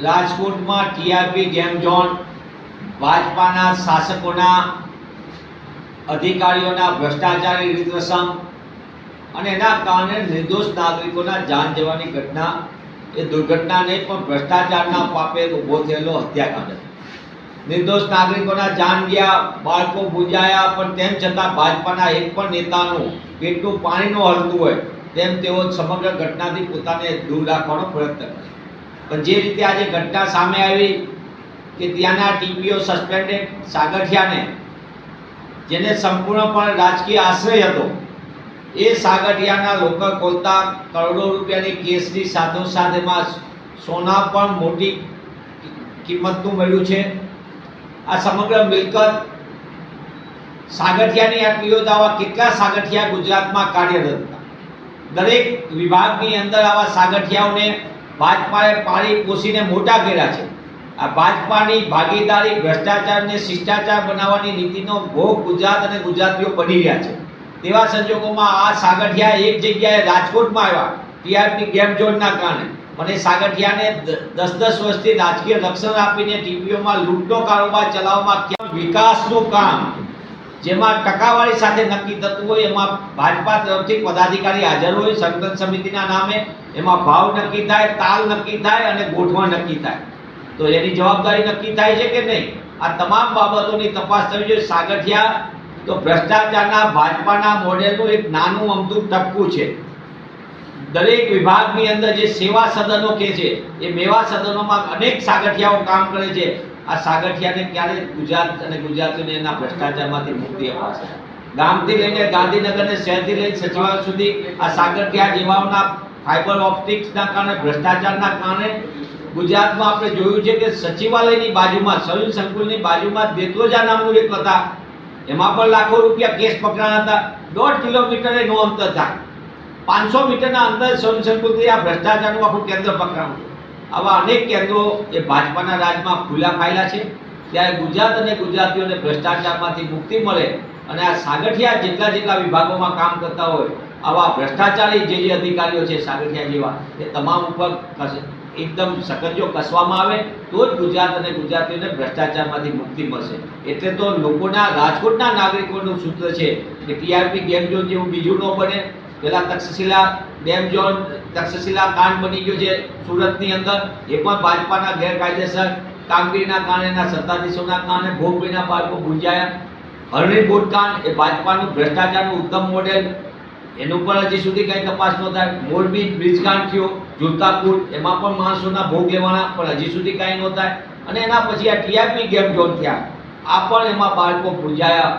રાજકોટમાં TRP game zone ભાજપાના શાસકોના અધિકારીઓના ભ્રષ્ટાચારી રીતરસમ અને એના કારણે નિર્દોષ નાગરિકોના જાન જવાની ઘટના, એ દુર્ઘટના નહીં પણ ભ્રષ્ટાચારના પાપે ઊભો થયેલો હત્યાકાંડ નિર્દોષ નાગરિકોના જાન ગયા, બાળકો ગુંજાયા, પણ તેમ છતાં ભાજપાના એક પણ નેતાનું પેટનું પાણી ન હલતું હોય, તેમ તેઓ સમગ્ર ઘટનાથી પોતાને દૂર રાખવાનો પ્રયત્ન કરે. પણ જે રીતે આજે ઘટના સામે આવી કે ત્યાંના ટીપીઓ સસ્પેન્ડેડ સાગઠિયાને, જેને સંપૂર્ણપણે રાજકીય આશ્રય હતો, એ સાગઠિયાના લોકો ખોલતા કરોડો રૂપિયાની કેસની સાથોસાથ એમાં સોના પણ મોટી કિંમતનું મળ્યું છે. આ સમગ્ર મિલકત સાગઠિયાની આ દાવા કેટલા સાગઠિયા ગુજરાતમાં કાર્યરત હતા? દરેક વિભાગની અંદર આવા સાગઠિયાઓને ભાજપાએ પાણી પોષીને મોટા કર્યા છે. આ ભાજપાની ભાગીદારી ભ્રષ્ટાચારને શિષ્ટાચાર બનાવવાની નીતિનો ભોગ ગુજરાત અને ગુજરાતીઓ બની રહ્યા છે. તેવા સંજોગોમાં આ સાગઠિયા એક જગ્યાએ રાજકોટમાં આવ્યા. ટીઆરપી ગેમ ઝોનના કારણે. અને સાગઠિયાને દસ દસ વર્ષથી રાજકીય રક્ષણ આપીને ટીવીઓમાં લૂંટનો કારોબાર ચલાવવામાં વિકાસનું કામ? જેમાં ટકાવારી સાથે નક્કી થતું હોય, એમાં ભાજપા તરફથી પદાધિકારી હાજર હોય સંકલન સમિતિના નામે, એમાં ભાવ નક્કી થાય, તાલ નક્કી થાય અને ગોઠવણ નક્કી થાય. તો એની જવાબદારી નક્કી થાય છે કે નહીં? આ તમામ બાબતોની તપાસ થવી જોઈએ. સાગઠિયા, તો ભ્રષ્ટાચારના ભાજપાના મોડેલનું એક નાનું અમથું ટપકું છે. દરેક વિભાગની અંદર જે સેવા સદનો કે છે, એ મેવા સદનોમાં અનેક સાગઠિયાઓ કામ કરે છે. આ સાગઠિયાને ક્યારે ગુજરાત અને ગુજરાતીઓને એના ભ્રષ્ટાચારમાંથી મુક્તિ અપાશે? ગામથી લઈને ગાંધીનગરને શહેરથી લઈને સચિવાલય સુધી આ સાગઠિયા જેવાઓના ફાઇબર ઓપ્ટિક્સના કારણે, ભ્રષ્ટાચારના કારણે ગુજરાતમાં આપણે જોયું છે કે સચિવાલયની બાજુમાં સવિન સંકુલની બાજુમાં દેત્રોજા નામનું એક હતા. એમાં પણ લાખો રૂપિયા કેસ પકડાયા હતા. દોઢ કિલોમીટરે નો અંતર થાય. પાંચસો મીટરના અંદર સવિન સંકુલથી આ ભ્રષ્ટાચારનું આખું કેન્દ્ર પકડાયું. આવા અનેક કેન્દ્રો એ ભાજપાના રાજમાં ખુલ્લા ફાયલા છે. ત્યારે ગુજરાત અને ગુજરાતીઓને ભ્રષ્ટાચારમાંથી મુક્તિ મળે અને આ સાગઠિયા જેટલા જેટલા વિભાગોમાં કામ કરતા હોય, આવા ભ્રષ્ટાચારી જે જે અધિકારીઓ છે સાગઠિયા જેવા, એ તમામ ઉપર એકદમ સકંજો કસવામાં આવે, તો જ ગુજરાત અને ગુજરાતીઓને ભ્રષ્ટાચારમાંથી મુક્તિ મળશે. એટલે તો લોકોના, રાજકોટના નાગરિકોનું સૂત્ર છે કે ટીઆરપી ગેમ ઝોન જેવું બીજું ન બને. પેલા તક્ષશિલા, ડેમ ઝોન તક્ષશિલા કાંડ બની ગયો છે સુરતની અંદર. એ પણ ભાજપાના ગેરકાયદેસર. કામગીરીના કારણે એના સત્તાધીશોના કારણે ભોગવીના બાળકો ગુંજાયા. હરણી બોટ કાંડ, એ ભાજપાનું ભ્રષ્ટાચારનું ઉત્તમ મોડેલ. એનું પણ હજી સુધી કઈ તપાસ ન થાય મોરબી બ્રિજકાંડ થયો ઝુલતા એમાં પણ માણસોના ભોગ લેવાના, પણ હજી સુધી કાંઈ ન થાય અને એના પછી આ ટીઆરપી ગેમ ઝોન થયા. આ પણ એમાં બાળકો ભૂંજાયા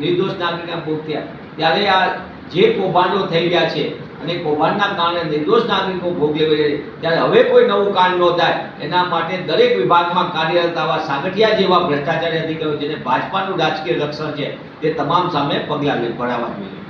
નિર્દોષ નાગરિકના ભોગ થયા. ત્યારે આ જે કૌભાંડો થઈ ગયા છે અને કૌભાંડના કારણે નિર્દોષ નાગરિકો ભોગ લેવી છે ત્યારે હવે કોઈ નવું કાંડ ન થાય, એના માટે દરેક વિભાગમાં કાર્યરત આવા સાગઠિયા જેવા ભ્રષ્ટાચારી અધિકારીઓ, જેને ભાજપાનું રાજકીય રક્ષણ છે, તે તમામ સામે પગલાં ભરાવા જોઈએ.